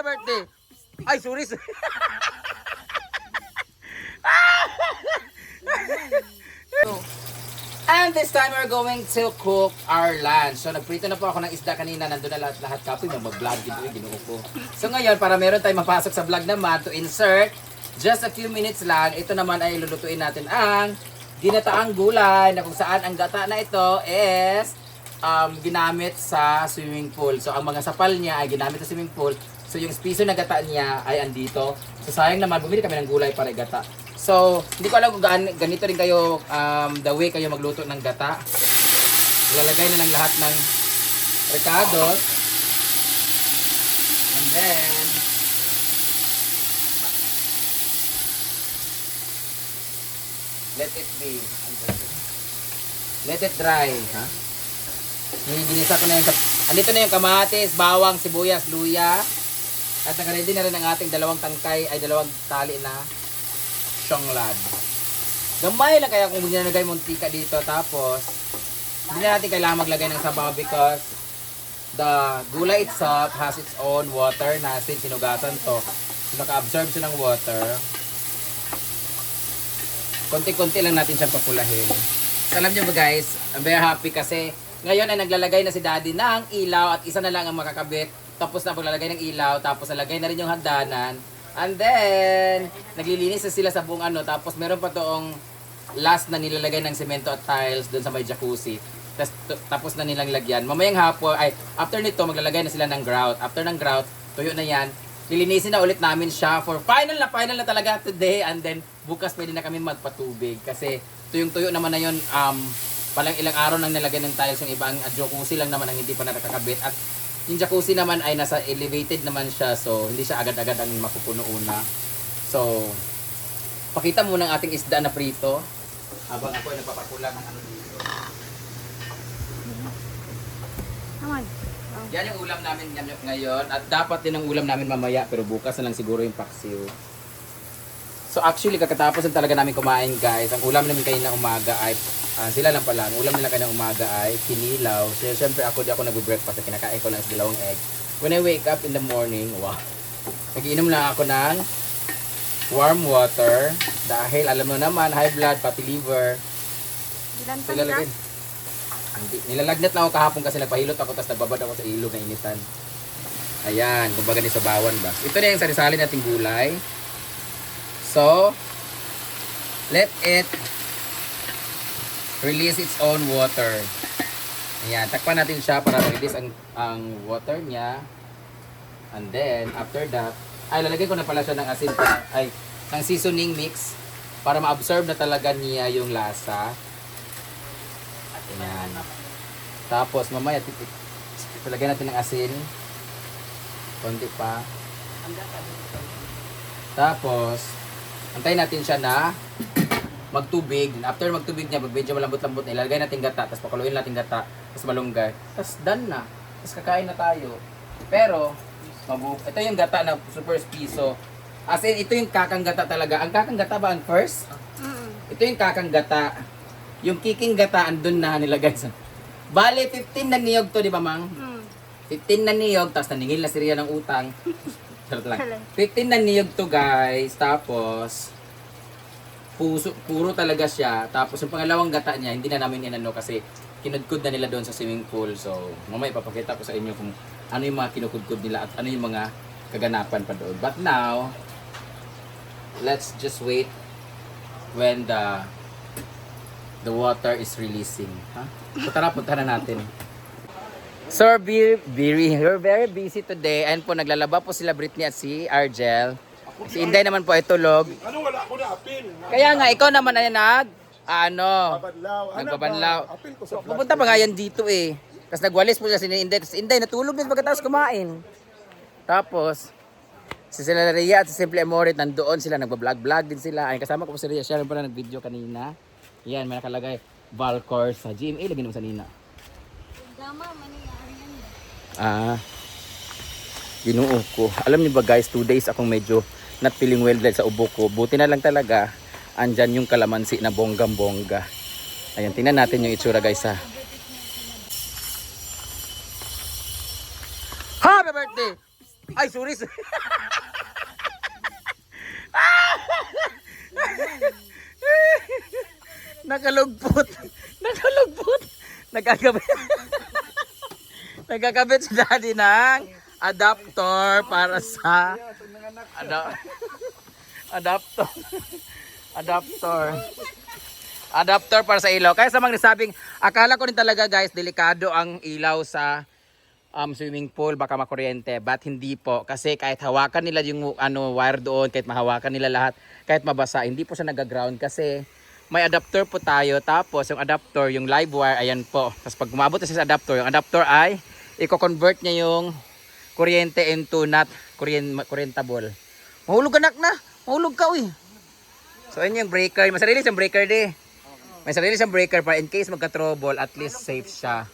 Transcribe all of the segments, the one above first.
Happy birthday! Ay, sorry, sorry. And this time we're going to cook our lunch. So nagprito na po ako ng isda kanina, nandun na lahat-lahat kapoy, mag-vlog dito yung ginuo ko. So ngayon, para meron tayong mapasok sa vlog naman to insert, just a few minutes lang, ito naman ay lulutuin natin ang ginataang gulay na kung saan ang gata na ito is um, ginamit sa swimming pool. So ang mga sapal niya ay ginamit sa swimming pool. So yung piso na gata niya ay andito. So sayang naman, bumili kami ng gulay para gata. So, hindi ko alam kung gaan, ganito rin kayo, um, the way kayo magluto ng gata. Ilalagay na ng lahat ng ricados. And then, let it be. Let it dry. Ha? Huh? Ginisa ko na yung, andito na yung kamatis, bawang, sibuyas, luya. At nakaready na rin ang ating dalawang tangkay, ay dalawang tali na siyonglad. Gamay lang kaya kung nilagay mong tika dito tapos hindi na natin kailangan maglagay ng sabaw because the gulay itself has its own water na since sinugasan to. So, naka-absorb siya ng water. Konti-konti lang natin siyang papulahin. So, alam nyo ba guys, I'm very happy kasi ngayon ay naglalagay na si daddy ng ilaw at isa na lang ang makakabit. Tapos na paglalagay ng ilaw, tapos nalagay na rin yung hagdanan. And then, naglilinis na sila sa buong ano. Tapos meron pa toong last na nilalagay ng semento at tiles doon sa may jacuzzi. Tapos, tapos na nilang lagyan. Mamayang hapon, ay, after nito, maglalagay na sila ng grout. After ng grout, tuyo na yan. Lilinisin na ulit namin siya for final na final na talaga today. And then, bukas pwede na kami magpatubig. Kasi, tuyong-tuyo naman na yun, um, palang ilang araw nang nilagay ng tiles yung ibang jacuzzi lang naman ang hindi pa nakakabit. At yung jacuzzi naman ay nasa elevated naman siya. So, hindi siya agad-agad ang mapupuno una. So, pakita muna ang ating isda na prito. Habang ako ay nagpapakula ng ano dito. Naman. Yan yung ulam namin ngayon. At dapat din ang ulam namin mamaya. Pero bukas na lang siguro yung paksiw. So actually, kakatapos lang talaga namin kumain guys. Ang ulam namin kayo na umaga ay, ah, sila lang pala, ang ulam nila kayo na umaga ay kinilaw. So, syempre ako di ako nag-breakfast. Kinakain ko lang sa dalawang egg. When I wake up in the morning, wow. Nagiinom lang ako ng warm water. Dahil alam mo naman, high blood, pati liver. So, pa ilalagay. Hindi. Nilalagnat lang ako kahapon kasi nagpahilot ako tapos nagbabad ako sa ilog na initan. Ayan, kumbaga ni sa bawan ba. Ito na yung sarisali nating gulay. So, let it release its own water. Ayan, takpan natin siya para ma-release ang, ang water niya. And then, after that, ay, lalagay ko na pala siya ng asin pa, ay, ng seasoning mix para ma-absorb na talaga niya yung lasa. Ayan. Tapos, mamaya, talagyan natin ng asin. Konti pa. Tapos, antayin natin siya na magtubig. After magtubig niya, pag medyo malambot-lambot na, ilalagay natin gata, tapos pakuluin natin gata, tapos malunggay. Tapos done na. Tapos kakain na tayo. Pero, mabu ito yung gata na super piso. As in, ito yung kakang gata talaga. Ang kakang gata ba ang first? Ito yung kakang gata. Yung kiking gata, andun na nilagay sa... Bale, 15 na niyog to, di ba, Mang? Mm. 15 na niyog, tapos naningil na si Ria ng utang. Charot lang. Kala. 15 na niyog to, guys. Tapos, puso, puro talaga siya. Tapos, yung pangalawang gata niya, hindi na namin inano kasi kinudkud na nila doon sa swimming pool. So, mamaya ipapakita ko sa inyo kung ano yung mga kinukudkud nila at ano yung mga kaganapan pa doon. But now, let's just wait when the the water is releasing. Ha? So tara, punta na natin. Sir Biri, you're very busy today. Ayun po, naglalaba po sila Britney at si Argel. Si Inday naman po ay tulog. Ano wala ko na apil? Kaya nga, ikaw naman ay nag, ano, Babadlaw. Ano nagbabanlaw. ba? Apil ko sa. Pupunta pa nga yan dito eh. Tapos nagwalis po siya si Inday. Tapos Inday, natulog din pagkatapos kumain. Tapos, si sila Rhea at si Simple Amorit nandoon sila, nagbablog-vlog din sila. Ay, kasama ko po si Rhea. Siya rin pala nag-video kanina. Yan, may nakalagay. Valcor sa GMA. Lagi naman sa Nina. Maniyari yan. Ah, ginuo ko. Alam niyo ba guys, two days akong medyo not feeling well dahil sa ubo ko. Buti na lang talaga, andyan yung kalamansi na bonggam bongga. Ayan, tingnan natin yung itsura guys ha. Happy birthday! Ay, sorry. sorry. Nakalugpot. Nakalugpot. Nagkakabit. Nagkakabit si daddy ng adapter para sa ada adapter. adapter. Adapter para sa ilaw. Kaya sa mga nasabing, akala ko rin talaga guys, delikado ang ilaw sa um, swimming pool, baka makuryente. But hindi po. Kasi kahit hawakan nila yung ano, wire doon, kahit mahawakan nila lahat, kahit mabasa, hindi po siya nag-ground kasi may adapter po tayo. Tapos yung adapter, yung live wire, ayan po. Tapos pag umabot sa adapter, yung adapter ay i-convert niya yung kuryente into not kuryen, kuryentable. Mahulog anak na. Mahulog ka uy. So ayun yung breaker. May sarili siyang breaker di. May sarili siyang breaker para in case magka-trouble, at least safe siya.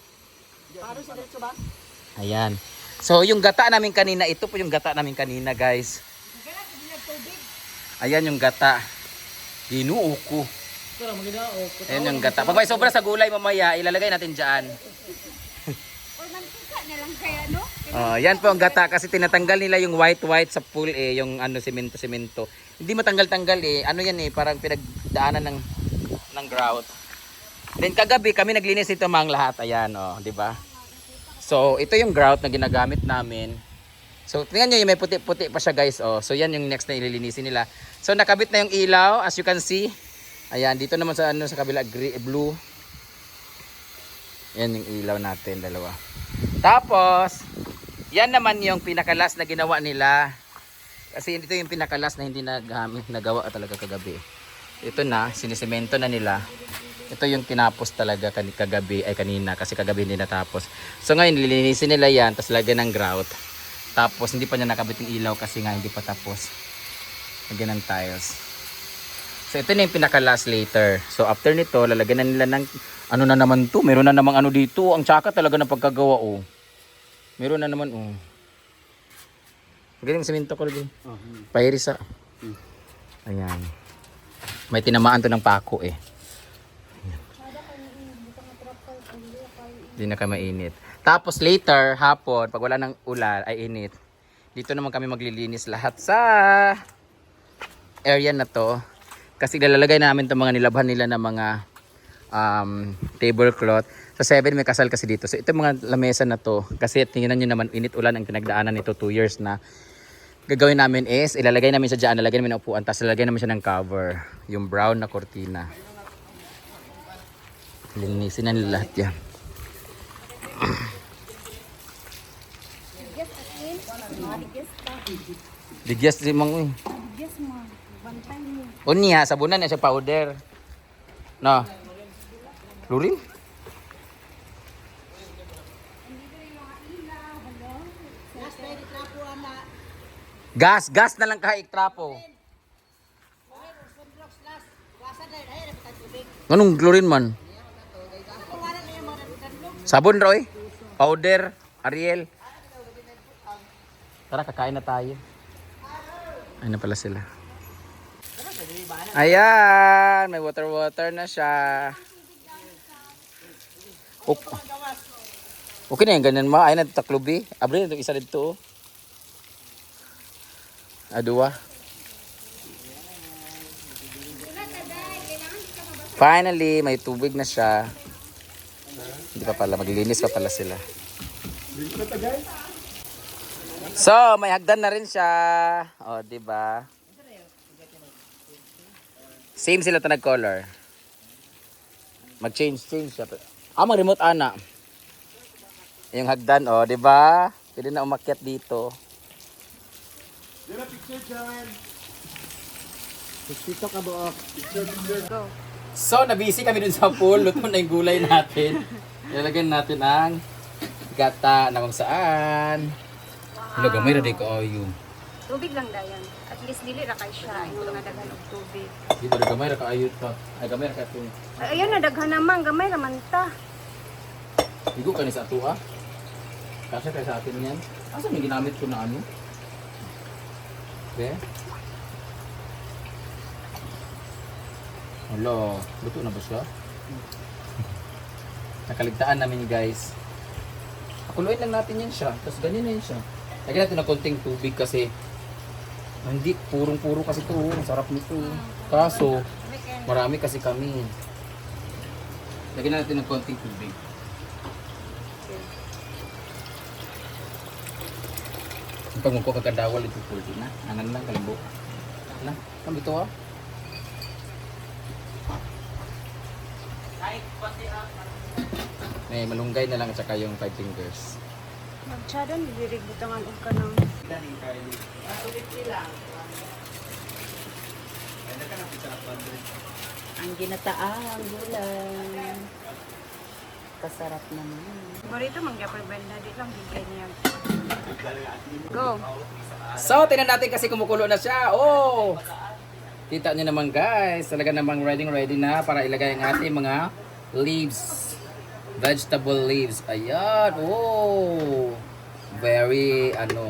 Ayan. So yung gata namin kanina, ito po yung gata namin kanina guys. Ayan yung gata. Ginuo ko. Ayan yung gata. Pag may sobra sa gulay mamaya, ilalagay natin dyan. Na lang kaya, no? Oh, yan po ang gata kasi tinatanggal nila yung white-white sa pool eh, yung ano semento-semento. Hindi matanggal-tanggal eh. Ano yan eh, parang pinagdaanan ng ng grout. Then kagabi kami naglinis ito mga lahat. Ayan oh, di ba? So, ito yung grout na ginagamit namin. So, tingnan nyo may puti-puti pa siya guys. Oh. So, yan yung next na ililinisin nila. So, nakabit na yung ilaw as you can see. Ayan, dito naman sa ano sa kabila gray, blue. Yan yung ilaw natin, dalawa. Tapos, yan naman yung pinakalas na ginawa nila. Kasi ito yung pinakalas na hindi nagamit, nagawa talaga kagabi. Ito na, sinisemento na nila. Ito yung tinapos talaga kagabi, ay kanina, kasi kagabi hindi natapos. So ngayon, lilinisin nila yan, tapos lagyan ng grout. Tapos hindi pa niya nakabit yung ilaw kasi nga hindi pa tapos. Lagyan ng tiles. So ito na yung pinaka-last later. So after nito, lalagyan na nila ng ano na naman to. Meron na namang ano dito. Ang tsaka talaga ng pagkagawa oh. Meron na naman oh. Yung semento ko lagi. Pairisa. Ayan. May tinamaan to ng pako eh. Hindi na ka mainit. Tapos later, hapon, pag wala ng ulan, ay init. Dito naman kami maglilinis lahat sa area na to. Kasi nilalagay namin itong mga nilabhan nila ng mga um, tablecloth. Sa 7 may kasal kasi dito. So ito mga lamesa na to. Kasi tingnan nyo naman init ulan ang pinagdaanan nito 2 years na. Gagawin namin is ilalagay namin siya dyan. Lalagay namin ng upuan. Tapos lalagay namin siya ng cover. Yung brown na cortina. Linisin na nila lahat yan. Yes, pa. Digyas di mong uy. Yes, mo. Unya, sabunan na siya powder. No. Lurin? Gas, gas na lang kahit trapo. Anong chlorine man? Sabon Roy? Powder? Ariel? Tara, kakain na tayo. Ay na pala sila. Ayan, may water water na siya. Ok- Okay na yan, ganyan ma. Ay na taklubi. Abri na ito, isa dito. oh. Adua. Finally, may tubig na siya. Hindi pa pala, maglilinis pa pala sila. So, may hagdan na rin siya. O, di ba? Same sila to nag-color. Mag-change, change siya. Ah, mag-remote ana. Yung hagdan, oh, di ba? Pwede na umakyat dito. Ang picture dyan. So, nabisi kami dun sa pool. Luto na yung gulay natin. Ilalagyan natin ang gata na kung saan. Na din ko yung. Tubig lang dayan. At least dili ra kay siya yung mga daghan og tubig. Dito na gamay na kaayot to. Ay, gamay na ka ito. Ay, ayun na daghan naman gamay naman ta. Higo ka ni sa ato ah. Kasi kaya sa atin yan. Asa may ginamit ko na ano? Be? Hello, luto na ba siya? Nakaligtaan namin guys. Pakuluin lang natin yan siya. Tapos ganyan na yan siya. Lagyan natin ng konting tubig kasi hindi, purong-puro kasi to. Sarap nito. Kaso, marami kasi kami. Lagyan natin ng konting tubig. Pag mo ko kagandawal ito pulti na. Anan lang kalimbo. Na, kami to ah. May malunggay na lang at saka yung five fingers. Magtsadan, didirig butangan og ka ng Ang ginataang gulay. Kasarap naman. Barito mangyapay banda di lang bigay niya. Go. So, tingnan natin kasi kumukulo na siya. Oh! Kita niyo naman guys, talaga namang ready ready na para ilagay ang ating mga leaves. Vegetable leaves. Ayan. Oh! Very, ano,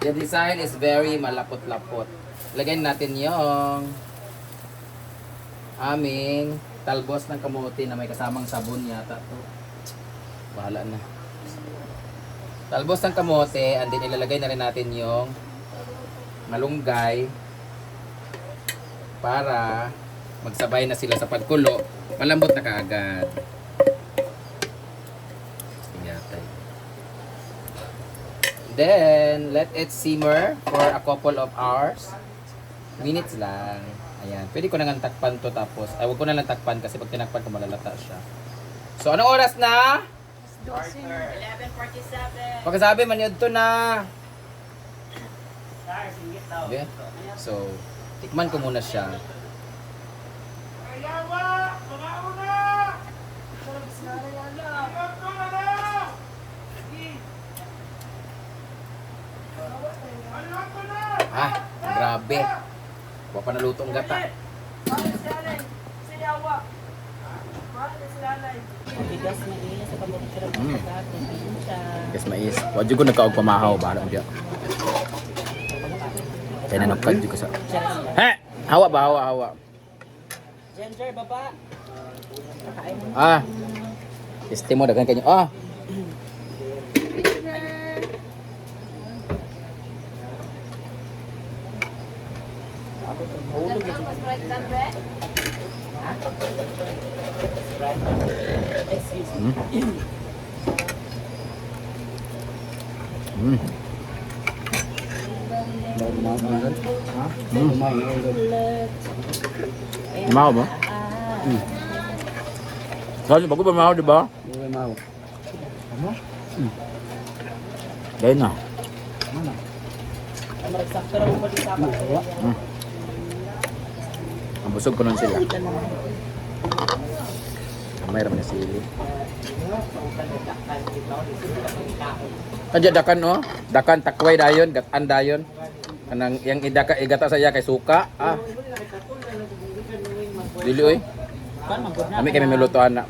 the design is very malapot-lapot. Lagyan natin yung aming talbos ng kamote na may kasamang sabon yata to. Bahala na. Talbos ng kamote and then ilalagay na rin natin yung malunggay para magsabay na sila sa pagkulo. Malambot na kaagad. Then, let it simmer for a couple of hours. Minutes lang. Ayan. Pwede ko nang takpan to tapos. Ay, wag ko na lang takpan kasi pag tinakpan ko malalata siya. So, anong oras na? Dosin. Pagkasabi, maniod to na. Okay? So, tikman ko muna siya. Ah, pa naluto ang gata. Bigas na iya sa Mm. sa dating pinsa. Guys, mais. Huwag ko nagkaog pamahaw. Bahala mo diya. Kaya nanukad ko sa... He! Hawa ba? Hawa, hawa. Ginger, baba. Ah. Este mo dagan kanyo. Ah. Mm. Mm. Mahaw mo? Ah, Kasi bago pa mahaw, di ba? Mm. Dahil na. Maragsak pero mo di tama. Mm. Ang busog ko nun sila. May raman na sili. Kadya dakan no? Dakan takway dayon, gatan dayon. Kanang yang idaka igata saya kay suka. Ah. Dili oy. Kami kami magud nagpan.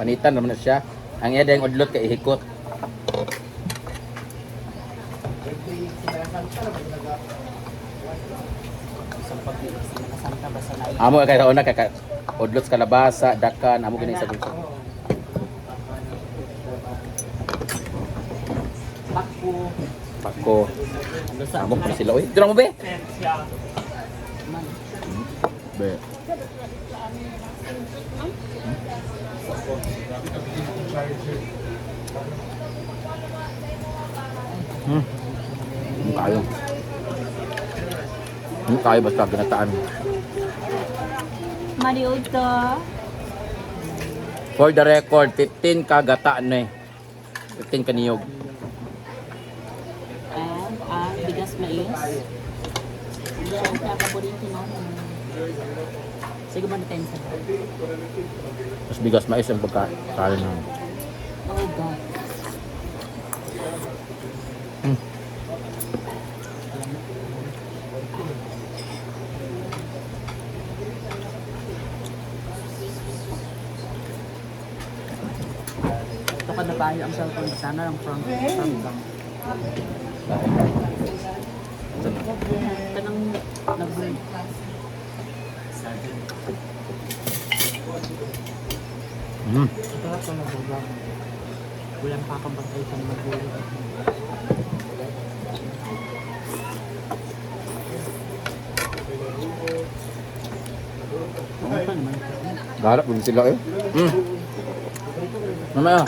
Panitan naman na siya. Ang iya dayong udlot kay ihikot. Isang pag-ibig sa basta na Amo kay sa una kay ka- udlot sa kalabasa, dakan, amo gani sa gusto. Ano sa Amo pa sila oy. Dira mo be. Man. Be. Hmm. Ano kayo? Ano kayo basta ginataan? Maliod to. For the record, 15 ka gata na eh. 15 ka niyog. And ah, bigas mais. Kakaburin na. Sige ba natin sa Mas bigas mais ang pagkakain ng Oh God. Hmm. Ito ka na tayo ang cellphone. Sana lang from from lang. Kanang nag Mm. Walang kakabagay sa mga gulay. Ano pa naman? Garap din sila eh. Mm. Mamaya.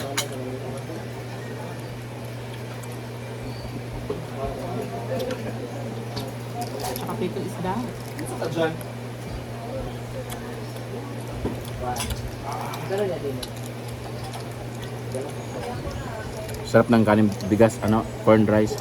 Tsaka pito isda. Sarap ng kanin bigas, ano, corn rice.